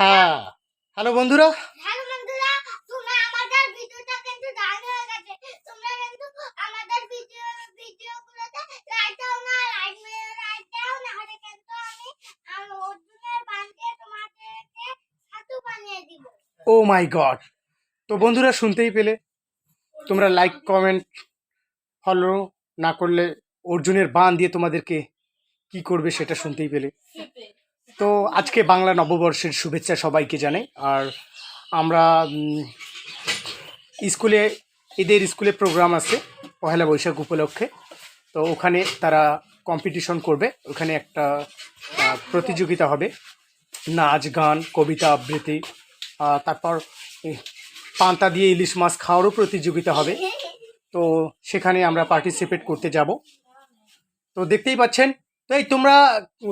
হ্যাঁ। হ্যালো বন্ধুরা। হ্যালো বন্ধুরা তোমরা আমাদের ভিডিওটা কিন্তু দারুণ হয়ে গেছে। তোমরা কিন্তু আমাদের ভিডিও ভিডিওগুলোতে লাইক দাও না লাইক মেরে লাইক দাও না হলে কিন্তু আমি আমি অর্জুনের বানিয়ে তোমাদেরকে ছাতু বানিয়ে দিব। Oh my God. তো বন্ধুরা শুনতেই পেলে? তোমরা লাইক কমেন্ট ফলো না করলে অর্জুনের বান দিয়ে তোমাদেরকে কি করবে সেটা শুনতেই পেলে? তো আজকে বাংলা নববর্ষের শুভেচ্ছা সবাইকে জানাই। আর আমরা স্কুলে, এদের স্কুলে প্রোগ্রাম আছে, পহেলা বৈশাখ উপলক্ষে। তো ওখানে তারা কম্পিটিশন করবে। ওখানে একটা প্রতিযোগিতা হবে। নাচ, গান, কবিতা, আবৃত্তি তারপর পান্তা দিয়ে ইলিশ মাছ খাওয়ারও প্রতিযোগিতা হবে। তো সেখানে আমরা পার্টিসিপেট করতে যাব। তো দেখতেই পাচ্ছেন তো এই তোমরা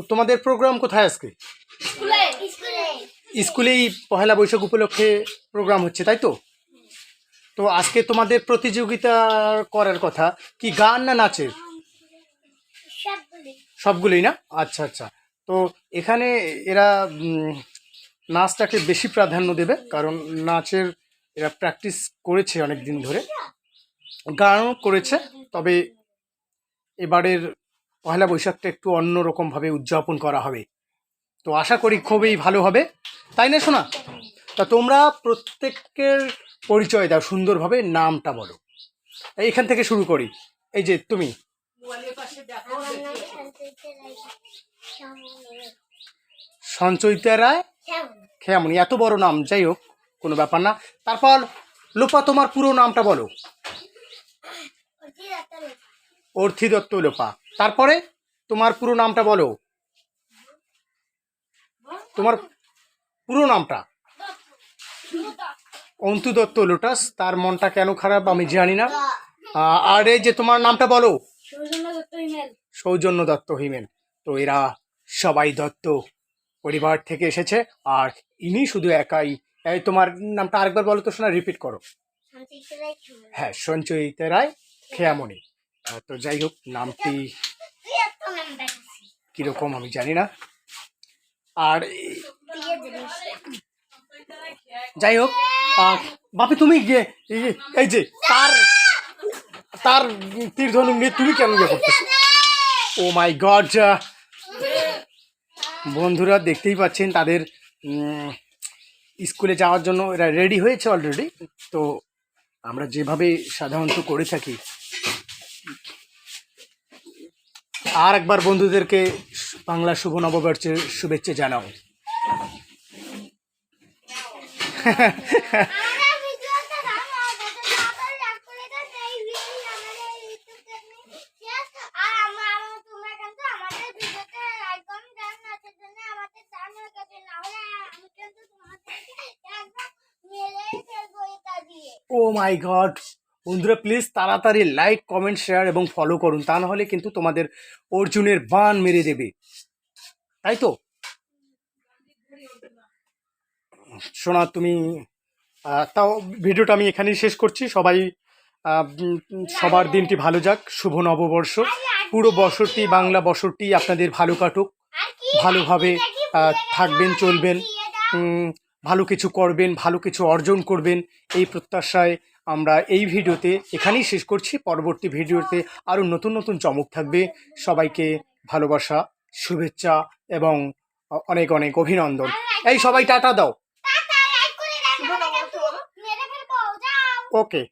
তোমাদের প্রোগ্রাম কোথায় আজকে? স্কুলে। স্কুলে। স্কুলেই পহেলা বৈশাখ উপলক্ষে প্রোগ্রাম হচ্ছে তাই তো? তো আজকে তোমাদের প্রতিযোগিতা করার কথা কি গান না নাচের সবগুলোই। না? আচ্ছা আচ্ছা। তো এখানে এরা নাচটাকে বেশি প্রাধান্য দেবে কারণ নাচের এরা প্র্যাকটিস করেছে অনেক দিন ধরে। গানও করেছে তবে এবারের পয়লা বৈশাখটা একটু অন্যরকমভাবে উদযাপন করা হবে। তো আশা করি খুবই ভালো হবে। তাই না শোনা তা তোমরা প্রত্যেকের পরিচয় দাও সুন্দরভাবে নামটা বলো। এইখান থেকে শুরু করি। এই যে তুমি। সঞ্চয়িতা রায়। খেয়ামনি। এত বড় নাম যাই হোক কোনো ব্যাপার না। তারপর লোপা তোমার পুরো নামটা বলো। অর্থি দত্ত লোপা। তারপরে তোমার পুরো নামটা বলো। তোমার পুরো নামটা। অন্তু দত্ত লোটাস তার মনটা কেন খারাপ আমি জানি না। আর এই যে তোমার নামটা বলো। সৌজন্য দত্ত হিমেন তো এরা সবাই দত্ত পরিবার থেকে এসেছে আর ইনি শুধু একাই। এই তোমার নামটা আরেকবার বলো তো শোনা রিপিট করো। হ্যাঁ সঞ্চয়িতা রায় খেয়ামণি। তো যাই হোক, নামটি কীরকম আমি জানি না। আর যাই হোক বাপি, তুমি এই- যে তার তার তীর ধনুক নিয়ে তুমি কেন ইয়ে করতেছো? ও মাই গড বন্ধুরা দেখতেই পাচ্ছেন তাদের স্কুলে যাওয়ার জন্য এরা রেডি হয়েছে অলরেডি তো আমরা যেভাবে সাধারণত করে থাকি আর একবার বন্ধুদেরকে বাংলা শুভ নববর্ষের শুভেচ্ছা জানাও। আমরা ভিডিওটা দাও বন্ধুরা প্লিজ তাড়াতাড়ি লাইক কমেন্ট শেয়ার এবং ফলো করুন। তা নাহলে কিন্তু তোমাদের অর্জুনের বান মেরে দেবে। তাই তো? শোনা তুমি তাও ভিডিওটা আমি এখানেই শেষ করছি। সবাই সবার দিনটি ভালো যাক, শুভ নববর্ষ। পুরো বছরটি, বাংলা বছরটি আপনাদের ভালো কাটুক। ভালোভাবে থাকবেন, চলবেন ভালো কিছু করবেন, ভালো কিছু অর্জন করবেন। এই প্রত্যাশায় আমরা এই ভিডিওতে এখানেই শেষ করছি। পরবর্তী ভিডিওতে আরও নতুন নতুন চমক থাকবে। সবাইকে ভালোবাসা শুভেচ্ছা এবং অনেক অনেক অভিনন্দন। এই সবাই টাটা দাও। ওকে।